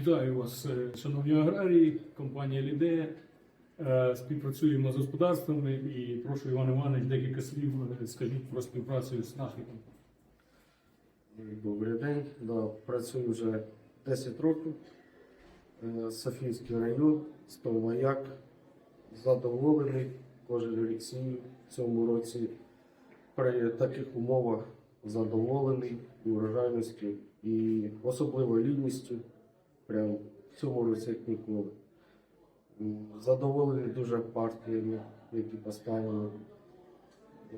Вітаю вас, е, шановні аграрії, компанія Лідея. Е, Співпрацюємо з господарствами і прошу Іван Іванович декілька слів е, скажіть про співпрацю з нашою. Добрий день. Да, працюю вже 10 років. Софійський район, Стовмаяк. Задоволений кожен рік в цьому році. При таких умовах задоволений і урожайністю, і особливо лінністю. Прям році як ніколи. Задоволені дуже партіями, які поставили.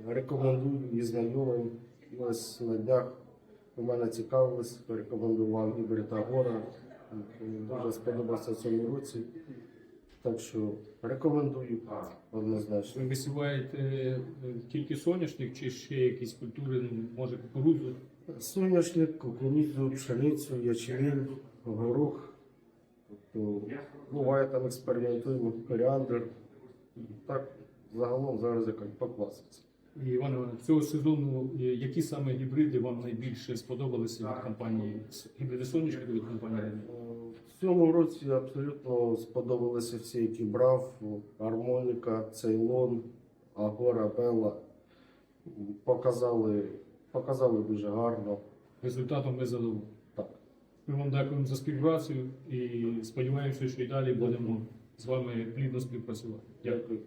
Рекомендую і знайомим. І ось на днях у мене цікавились, порекомендував Ігоря Тагора. Дуже сподобався цьому році. Так що рекомендую однозначно. Ви висіваєте е, тільки соняшник чи ще якісь культури, може кукурудзу? Соняшник, кукурудзу, пшеницю, ячмінь, горох. Тобто, буває там експериментуємо коріандр. Так, загалом зараз як по класиці. І Іван Іванович, цього сезону е, які саме гібриди вам найбільше сподобалися від компанії гібриди соняшника від компанії? В цьому році абсолютно сподобалися всі, які брав. Гармоніка, Цейлон, Агора, Белла. Показали, показали дуже гарно. Результатом ми задоволені? Так. Ми вам дякуємо за співпрацю і сподіваємося, що і далі будемо з вами плідно співпрацювати. Дякую. Дякую.